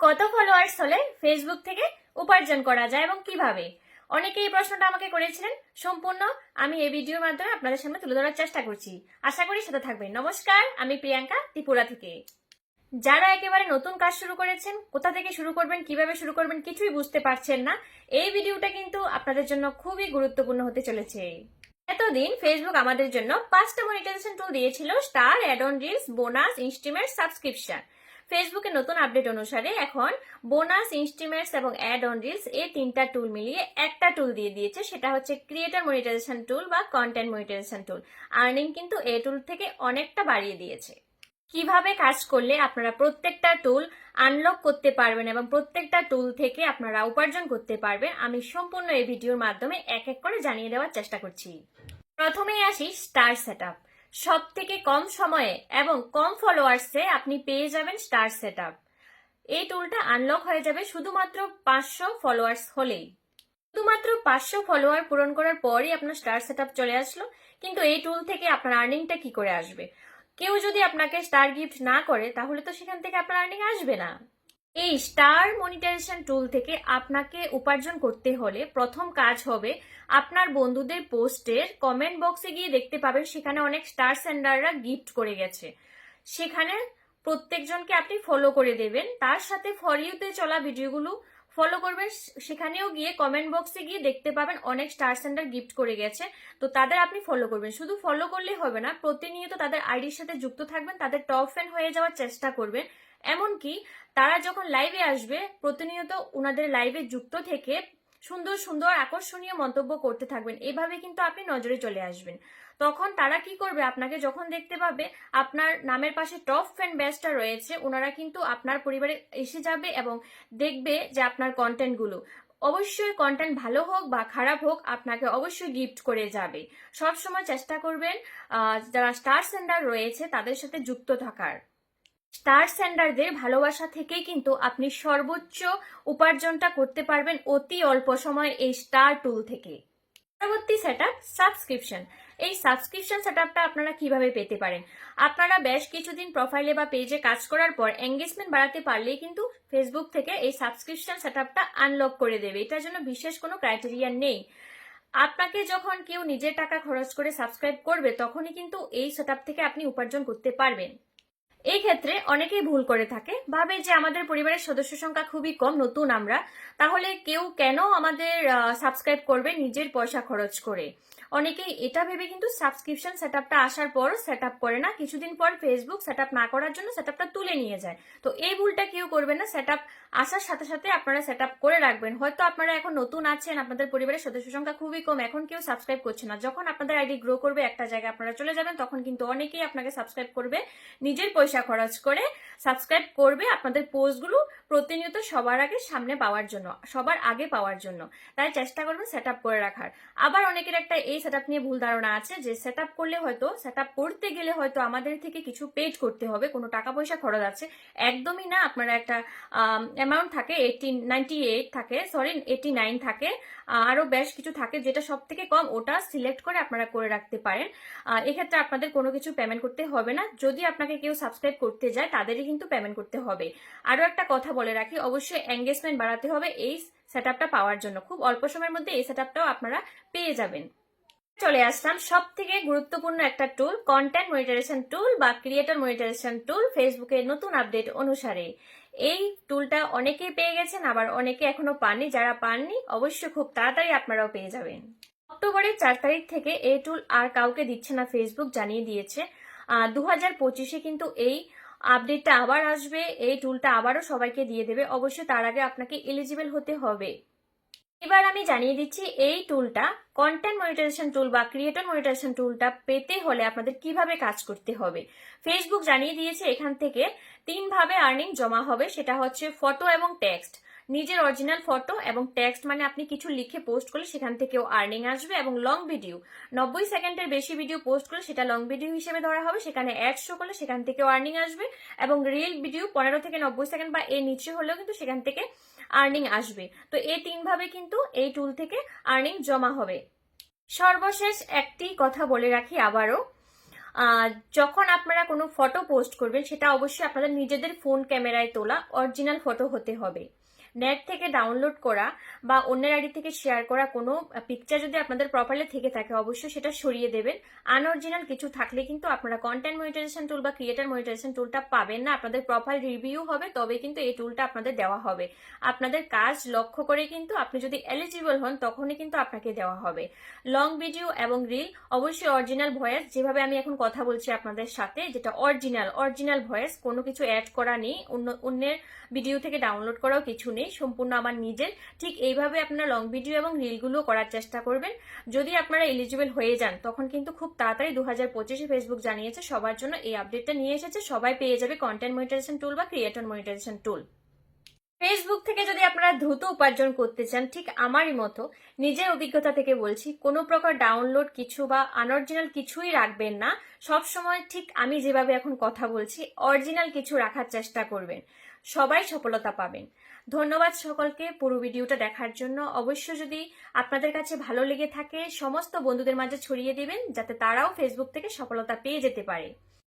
কত ফলোয়ার্স হলে ফেসবুক থেকে উপার্জন করা যায় এবং কীভাবে? অনেকে এই প্রশ্নটা আমাকে করেছিলেন। সম্পূর্ণ আমি এই ভিডিওর মাধ্যমে আপনাদের সামনে তুলে ধরার চেষ্টা করছি। আশা করি সাথে থাকবেন। নমস্কার, আমি প্রিয়াঙ্কা ত্রিপুরা থেকে। যারা একেবারে নতুন কাজ শুরু করেছেন, কোথা থেকে শুরু করবেন, কীভাবে শুরু করবেন কিছুই বুঝতে পারছেন না, এই ভিডিওটা কিন্তু আপনাদের জন্য খুবই গুরুত্বপূর্ণ হতে চলেছে। এতদিন ফেসবুক আমাদের জন্য পাঁচটা মনিটাইজেশন টুল দিয়েছিল star ad on reels bonus ইনস্টিমেট subscription ফেসবুকের নতুন আপডেট অনুসারে এখন বোনাস ইনস্টিমেটস এবং অ্যাড অন রিলস এই তিনটা টুল মিলিয়ে একটা টুল দিয়ে দিয়েছে। সেটা হচ্ছে ক্রিয়েটার মনিটাইজেশন টুল বা কন্টেন্ট মনিটাইজেশন টুল আর্নিং কিন্তু এই টুল থেকে অনেকটা বাড়িয়ে দিয়েছে। কীভাবে কাজ করলে আপনারা প্রত্যেকটা টুল আনলক করতে পারবেন এবং প্রত্যেকটা টুল থেকে আপনারা উপার্জন করতে পারবেন, আমি সম্পূর্ণ এই ভিডিওর মাধ্যমে এক এক করে জানিয়ে দেওয়ার চেষ্টা করছি। প্রথমেই আসি স্টার সেট সব থেকে কম সময়ে এবং কম ফলোয়ার্সে আপনি পেয়ে যাবেন স্টার সেট এই টুলটা আনলক হয়ে যাবে শুধুমাত্র পাঁচশো ফলোয়ার্স হলেই। শুধুমাত্র পাঁচশো ফলোয়ার পূরণ করার পরই আপনার স্টার সেট চলে আসলো। কিন্তু এই টুল থেকে আপনার আর্নিংটা কি করে আসবে? কেউ যদি আপনাকে স্টার গিফট না করে, তাহলে তো সেখান থেকে আপনার আর্নিং আসবে না। এই স্টার মনিটাইজেশন টুল থেকে আপনাকে উপার্জন করতে হলে প্রথম কাজ হবে আপনার বন্ধুদের পোস্টের কমেন্ট বক্সে গিয়ে দেখতে পাবেন সেখানে অনেক স্টার সেন্ডাররা গিফট করে গেছে। সেখানে প্রত্যেকজনকে আপনি ফলো করে দেবেন। তার সাথে ফর ইউতে চলা ভিডিওগুলো ফলো করবেন। সেখানেও গিয়ে কমেন্ট বক্সে গিয়ে দেখতে পাবেন অনেক স্টার সেন্টার গিফট করে গেছে। তো তাদের আপনি ফলো করবেন। শুধু ফলো করলেই হবে না, প্রতিনিয়ত তাদের আইডির সাথে যুক্ত থাকবেন, তাদের টপ ফ্যান হয়ে যাওয়ার চেষ্টা করবেন। এমনকি তারা যখন লাইভে আসবে, প্রতিনিয়ত ওনাদের লাইভে যুক্ত থেকে সুন্দর সুন্দর আকর্ষণীয় মন্তব্য করতে থাকবেন। এভাবে কিন্তু আপনি নজরে চলে আসবেন। তখন তারা কি করবে? আপনাকে যখন দেখতে পাবে, আপনার নামের পাশে টপ ফ্যান ব্যাচটা রয়েছে ওনারা কিন্তু আপনার পরিবারে এসে যাবে এবং দেখবে যে আপনার কন্টেন্টগুলো অবশ্যই কন্টেন্ট ভালো হোক বা খারাপ হোক, আপনাকে অবশ্যই গিফট করে যাবে। সব সময় চেষ্টা করবেন যারা স্টার সেন্ডার রয়েছে, তাদের সাথে যুক্ত থাকার। স্টার সেন্ডারদের ভালোবাসা থেকেই কিন্তু আপনি সর্বোচ্চ উপার্জনটা করতে পারবেন অতি অল্প সময় এই স্টার টুল থেকে। পরবর্তী সেট আপ সাবস্ক্রিপশন এই সাবস্ক্রিপশন সেট আপটা আপনারা কীভাবে পেতে পারেন? আপনারা বেশ কিছুদিন প্রোফাইলে বা পেজে কাজ করার পর এঙ্গেজমেন্ট বাড়াতে পারলেই কিন্তু ফেসবুক থেকে এই সাবস্ক্রিপশন সেট আপটা আনলক করে দেবে। এটার জন্য বিশেষ কোনো ক্রাইটেরিয়া নেই। আপনাকে যখন কেউ নিজের টাকা খরচ করে সাবস্ক্রাইব করবে, তখনই কিন্তু এই সেট থেকে আপনি উপার্জন করতে পারবেন। এই ক্ষেত্রে অনেকেই ভুল করে থাকে। ভাবে যে আমাদের পরিবারের সদস্য সংখ্যা খুবই কম, নতুন আমরা। তাহলে কেউ কেন আমাদের সাবস্ক্রাইব করবে নিজের পয়সা খরচ করে? অনেকেই এটা ভেবে কিন্তু সাবস্ক্রিপশন সেট আপটা আসার পরও সেট আপ করে না। কিছুদিন পর ফেসবুক সেট আপ না করার জন্য সেট আপটা তুলে নিয়ে যায়। তো এই ভুলটা কেউ করবে না। সেট আপ আসার সাথে সাথে আপনারা সেট আপ করে রাখবেন। হয়তো আপনারা এখন নতুন আছেন, আপনাদের পরিবারের সদস্য সংখ্যা খুবই কম। এখন কেউ সাবস্ক্রাইব করছে না। যখন আপনাদের আইডি গ্রো করবে, একটা জায়গায় আপনারা চলে যাবেন, তখন কিন্তু অনেকেই আপনাকে সাবস্ক্রাইব করবে, নিজের পয়সা খরচ করে সাবস্ক্রাইব করবে আপনাদের পোস্টগুলো প্রতিনিয়ত সবার আগে সামনে পাওয়ার জন্য, সবার আগে পাওয়ার জন্য। তাই চেষ্টা করবেন সেট আপ করে রাখার। আবার অনেকের একটা এই সেট আপ নিয়ে ভুল ধারণা আছে। যে সেট করলে হয়তো সেট করতে গেলে হয়তো আমাদের থেকে কিছু পেড করতে হবে কোনো টাকা পয়সা খরচ আছে। একদমই না আপনারা একটা অ্যামাউন্ট থাকে এইটি নাইনটি এইট থাকে সরি এইটি নাইন থাকে আহ, আরও বেশ কিছু থাকে যেটা সব থেকে কম ওটা সিলেক্ট করে আপনারা করে রাখতে পারেন। এক্ষেত্রে আপনাদের কোনো কিছু পেমেন্ট করতে হবে না। যদি আপনাকে কেউ সাবস্ক্রাইব করতে যায় তাদেরই কিন্তু পেমেন্ট করতে হবে। আরও একটা কথা বলে রাখি অবশ্যই এঙ্গেজমেন্ট বাড়াতে হবে এই সেট পাওয়ার জন্য। খুব অল্প সময়ের মধ্যে এই সেট আপনারা পেয়ে যাবেন। চলে আসলাম সব থেকে গুরুত্বপূর্ণ একটা টুল কন্টেন্ট মনিটারেশন টুল বা ক্রিয়েটর মনিটারেশন টুল ফেসবুকের নতুন আপডেট অনুসারে। এই টুলটা অনেকেই পেয়ে গেছেন, আবার অনেকে এখনও পাননি। যারা পাননি, অবশ্যই খুব তাড়াতাড়ি আপনারাও পেয়ে যাবেন। অক্টোবরের চার তারিখ থেকে এই টুল আর কাউকে দিচ্ছে না ফেসবুক জানিয়ে দিয়েছে। দু হাজার পঁচিশে কিন্তু এই আপডেটটা আবার আসবে, এই টুলটা আবারও সবাইকে দিয়ে দেবে। অবশ্যই তার আগে আপনাকে এলিজিবল হতে হবে। এবার আমি জানিয়ে দিচ্ছি এই টুলটা কন্টেন্ট মনিটাইজেশন টুল বা ক্রিয়েটর মনিটাইজেশন টুলটা পেতে হলে আপনাদের কীভাবে কাজ করতে হবে। ফেসবুক জানিয়ে দিয়েছে এখান থেকে তিনভাবে আর্নিং জমা হবে, সেটা হচ্ছে ফটো এবং টেক্সট নিজের অরিজিনাল ফটো এবং টেক্সট মানে আপনি কিছু লিখে পোস্ট করলে সেখান থেকেও আর্নিং আসবে এবং লং ভিডিও নব্বই সেকেন্ডের বেশি ভিডিও পোস্ট করলে সেটা লং ভিডিও হিসেবে ধরা হবে, সেখানে অ্যাড শো করলে সেখান থেকেও আর্নিং আসবে এবং রিল ভিডিও পনেরো থেকে নব্বই সেকেন্ড বা এর নিচে হলেও কিন্তু সেখান থেকে আর্নিং আসবে। তো এই তিনভাবে কিন্তু এই টুল থেকে আর্নিং জমা হবে। সর্বশেষ একটি কথা বলে রাখি আবারও। যখন আপনারা কোনো ফটো পোস্ট করবেন, সেটা অবশ্যই আপনাদের নিজেদের ফোন ক্যামেরায় তোলা অরিজিনাল ফটো হতে হবে। নেট থেকে ডাউনলোড করা বা অন্যের আইডি থেকে শেয়ার করা কোনো পিকচার যদি আপনাদের প্রপারলি থেকে থাকে, অবশ্যই সেটা সরিয়ে দেবেন। আনঅরিজিনাল কিছু থাকলে কিন্তু আপনারা কন্টেন্ট মনিটাইজেশন টুল বা ক্রিয়েটার মনিটাইজেশন টুলটা পাবেন না। আপনাদের প্রোফাইল রিভিউ হবে, তবে কিন্তু এই টুলটা আপনাদের দেওয়া হবে। আপনাদের কাজ লক্ষ্য করে কিন্তু আপনি যদি এলিজিবল হন, তখনই কিন্তু আপনাকে দেওয়া হবে। লং ভিডিও এবং রিল অবশ্যই অরিজিনাল ভয়েস যেভাবে আমি এখন কথা বলছি আপনাদের সাথে, যেটা অরিজিনাল অরিজিনাল ভয়েস কোনো কিছু অ্যাড করা নেই। অন্য, অন্যের ভিডিও থেকে ডাউনলোড করাও কিছু নেই, সম্পূর্ণ আমার নিজের। ঠিক এইভাবে আপনারা লং ভিডিও এবং রিলগুলো করার চেষ্টা করবেন। যদি আপনারা এলিজিবল হয়ে যান, তখন কিন্তু খুব তাড়াতাড়ি দু হাজার পঁচিশে ফেসবুক জানিয়েছে, সবার জন্য এই আপডেটটা নিয়ে এসেছে। সবাই পেয়ে যাবে কন্টেন্ট মনিটাইজেশন টুল বা ক্রিয়েটর মনিটাইজেশন টুল ফেসবুক থেকে যদি আপনারা দ্রুত উপার্জন করতে চান, ঠিক আমারই মতো, নিজের অভিজ্ঞতা থেকে বলছি, কোনো প্রকার ডাউনলোড কিছু বা আনঅরিজিনাল কিছুই রাখবেন না। সব সময় ঠিক আমি যেভাবে এখন কথা বলছি অরিজিনাল কিছু রাখার চেষ্টা করবেন। সবাই সফলতা পাবেন। ধন্যবাদ সকলকে পুরো ভিডিওটা দেখার জন্য। অবশ্য যদি আপনাদের কাছে ভালো লেগে থাকে, সমস্ত বন্ধুদের মাঝে ছড়িয়ে দেবেন, যাতে তারাও ফেসবুক থেকে সফলতা পেয়ে যেতে পারে।